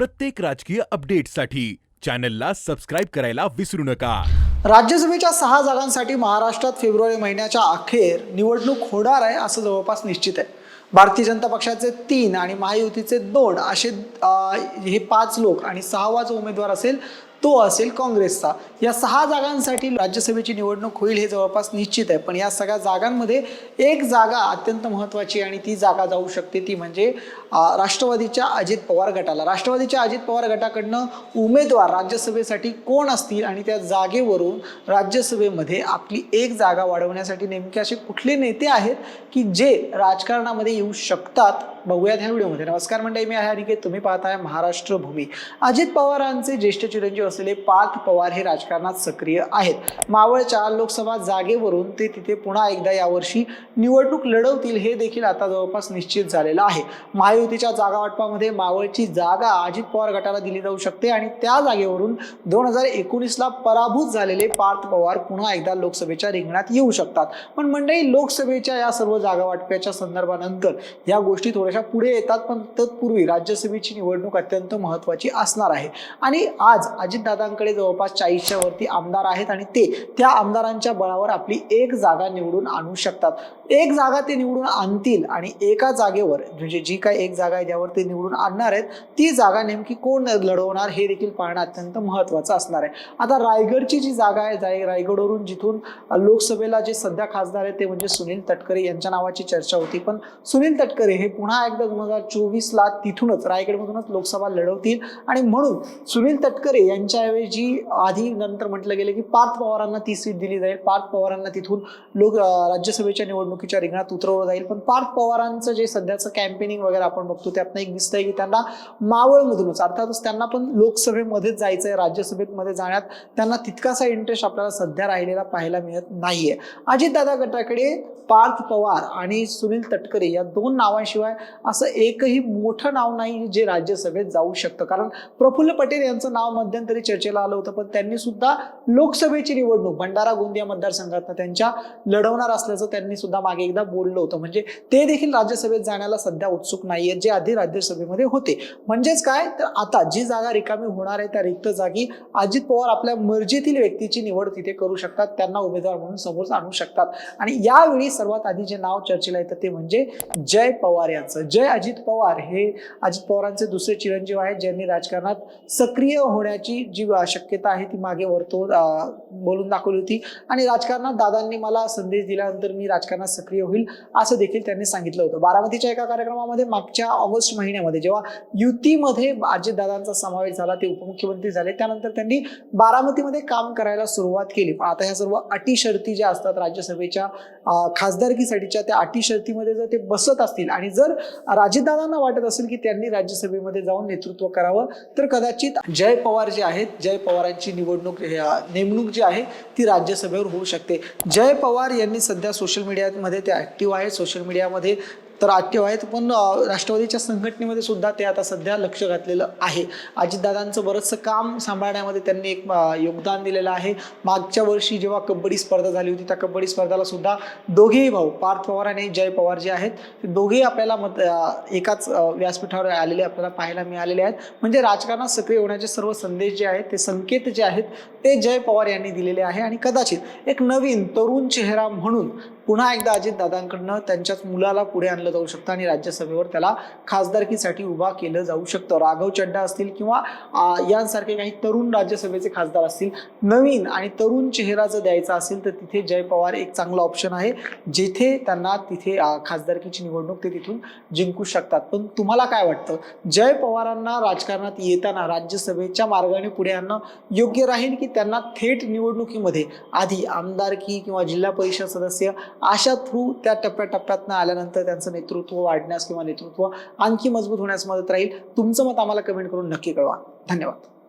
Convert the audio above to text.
प्रत्येक राजकीय अपडेटसाठी चॅनलला सबस्क्राईब करायला विसरू नका. राज्यसभेच्या सहा जागांसाठी महाराष्ट्रात फेब्रुवारी महिन्याच्या अखेर निवडणूक होणार आहे असं जवळपास निश्चित आहे. भारतीय जनता पक्षाचे तीन आणि महायुतीचे दोन असे हे पाच लोक आणि सहावा जो उमेदवार असेल तो असेल काँग्रेसचा. या सहा जागांसाठी राज्यसभेची निवडणूक होईल हे जवळपास निश्चित आहे. पण या सगळ्या जागांमध्ये एक जागा अत्यंत महत्त्वाची आणि ती जागा जाऊ शकते ती म्हणजे राष्ट्रवादीच्या अजित पवार गटाला. राष्ट्रवादीच्या अजित पवार गटाकडनं उमेदवार राज्यसभेसाठी कोण असतील आणि त्या जागेवरून राज्यसभेमध्ये आपली एक जागा वाढवण्यासाठी नेमके असे कुठले नेते आहेत की जे राजकारणामध्ये येऊ शकतात. बघूयात ह्या व्हिडिओमध्ये. नमस्कार मंडळी मी आहे अनिकेत. तुम्ही पाहताय महाराष्ट्र भूमी. अजित पवारांचे ज्येष्ठ चिरंजीव असलेले पार्थ पवार हे राजकारणात सक्रिय आहेत. मावळच्या लोकसभा जागेवरून ते तिथे पुन्हा एकदा यावर्षी निवडणूक लढवतील हे देखील आता जवळपास निश्चित झालेलं आहे. महायुतीच्या जागा वाटपामध्ये मावळची जागा अजित पवार गटाला दिली जाऊ शकते आणि त्या जागेवरून दोन हजार एकोणीसला पराभूत झालेले पार्थ पवार पुन्हा एकदा लोकसभेच्या रिंगणात येऊ शकतात. पण मंडळी लोकसभेच्या या सर्व जागा वाटपाच्या संदर्भानंतर या गोष्टी थोड्या थोड्याशा पुढे येतात पण तत्पूर्वी राज्यसभेची निवडणूक अत्यंत महत्त्वाची असणार आहे. आणि आज अजितदादांकडे जवळपास चाळीसच्या वरती आमदार आहेत आणि ते त्या आमदारांच्या बळावर आपली एक जागा निवडून आणू शकतात. एक जागा ते निवडून आणतील आणि एका जागेवर म्हणजे जी काय एक जागा आहे ज्यावर ते निवडून आणणार आहेत ती जागा नेमकी कोण लढवणार हे देखील पाहणं अत्यंत महत्त्वाचं असणार आहे. आता रायगडची जी जागा आहे जाय रायगडवरून जिथून लोकसभेला जे सध्या खासदार आहेत ते म्हणजे सुनील तटकरे यांच्या नावाची चर्चा होती पण सुनील तटकरे हे पुन्हा एकदा दोन हजार चोवीसला तिथूनच रायगडमधूनच लोकसभा लढवतील. आणि म्हणून सुनील तटकरे यांच्याऐवजी आधी नंतर म्हटलं गेलं की पार्थ पवारांना ती सीट दिली जाईल. पार्थ पवारांना तिथून लोक राज्यसभेच्या निवडणुकीच्या रिंगणात उतरवलं जाईल. पण पार्थ पवारांचं जे सध्याचं कॅम्पेनिंग वगैरे आपण बघतो त्यातनं एक दिसतंय की त्यांना मावळमधूनच अर्थातच त्यांना पण लोकसभेमध्येच जायचं आहे राज्यसभेमध्ये जाण्यात त्यांना तितकासा इंटरेस्ट आपल्याला सध्या राहिलेला पाहायला मिळत नाहीये. अजितदादा गटाकडे पार्थ पवार आणि सुनील तटकरे या दोन नावांशिवाय असं एकही मोठं नाव नाही जे राज्यसभेत जाऊ शकतं. कारण प्रफुल्ल पटेल यांचं नाव मध्यंतरी चर्चेला आलं होतं पण त्यांनी सुद्धा लोकसभेची निवडणूक भंडारा गोंदिया मतदारसंघात त्यांच्या लढवणार असल्याचं त्यांनी सुद्धा मागे एकदा बोललं होतं. म्हणजे ते देखील राज्यसभेत जाण्याला सध्या उत्सुक नाहीयेत जे आधी राज्यसभेमध्ये होते. म्हणजेच काय? तर आता जी जागा रिकामी होणार आहे त्या रिक्त जागी अजित पवार आपल्या मर्जीतील व्यक्तीची निवड तिथे करू शकतात त्यांना उमेदवार म्हणून समोर आणू शकतात. आणि यावेळी सर्वात आधी जे नाव चर्चेला येतं ते म्हणजे जय पवार यांचं. जय अजित पवार हे अजित पवारांचे दुसरे चिरंजीव आहेत ज्यांनी राजकारणात सक्रिय होण्याची जी शक्यता आहे ती मागे वरतो बोलून दाखवली होती. आणि राजकारणात दादांनी मला संदेश दिल्यानंतर मी राजकारणात सक्रिय होईल असं देखील त्यांनी सांगितलं होतं. बारामतीच्या एका कार्यक्रमामध्ये मागच्या ऑगस्ट महिन्यामध्ये जेव्हा युतीमध्ये अजितदादांचा समावेश झाला ते उपमुख्यमंत्री झाले त्यानंतर त्यांनी बारामतीमध्ये काम करायला सुरुवात केली. पण आता ह्या सर्व अटी शर्ती ज्या असतात राज्यसभेच्या खासदारकीसाठीच्या त्या अटी शर्तीमध्ये जर ते बसत असतील आणि जर राजदादांना वाटत असेल की त्यांनी राज्यसभेमध्ये जाऊन नेतृत्व करावं तर कदाचित जय पवार जे आहेत जय पवारांची निवडणूक नेमणूक जी आहे ती राज्यसभेवर होऊ शकते. जय पवार यांनी सध्या सोशल मीडियामध्ये ते ॲक्टिव्ह आहेत. सोशल मीडियामध्ये तर ॲक्टिव्ह आहेत पण राष्ट्रवादीच्या संघटनेमध्ये सुद्धा ते आता सध्या लक्ष घातलेलं आहे. अजितदादांचं बरंचसं काम सांभाळण्यामध्ये त्यांनी एक योगदान दिलेलं आहे. मागच्या वर्षी जेव्हा कबड्डी स्पर्धा झाली होती त्या कबड्डी स्पर्धाला सुद्धा दोघेही भाऊ पार्थ पवार आणि जय पवार जे आहेत ते दोघेही आपल्याला मत एकाच व्यासपीठावर आलेले आपल्याला पाहायला मिळालेले आहेत. म्हणजे राजकारणात सक्रिय होण्याचे सर्व संदेश जे आहेत ते संकेत जे आहेत ते जय पवार यांनी दिलेले आहे. आणि कदाचित एक नवीन तरुण चेहरा म्हणून पुन्हा एकदा अजितदादांकडनं त्यांच्याच मुलाला पुढे आणलं जाऊ शकतं आणि राज्यसभेवर त्याला खासदारकीसाठी उभा केलं जाऊ शकतं. राघव चड्डा असतील किंवा यांसारखे काही तरुण राज्यसभेचे खासदार असतील नवीन आणि तरुण चेहरा जर द्यायचा असेल तर तिथे जय पवार एक चांगला ऑप्शन आहे जिथे त्यांना तिथे खासदारकीची निवडणूक ते तिथून जिंकू शकतात. पण तुम्हाला काय वाटतं? जय पवारांना राजकारणात येताना राज्यसभेच्या मार्गाने पुढे आणणं योग्य राहील की त्यांना थेट निवडणुकीमध्ये आधी आमदारकी किंवा जिल्हा परिषद सदस्य अशा थ्रू त्या टप्प्याटप्प्यातनं आल्यानंतर त्यांचं नेतृत्व वाढण्यास किंवा नेतृत्व आणखी मजबूत होण्यास मदत राहील. तुमचं मत आम्हाला कमेंट करून नक्की कळवा. धन्यवाद.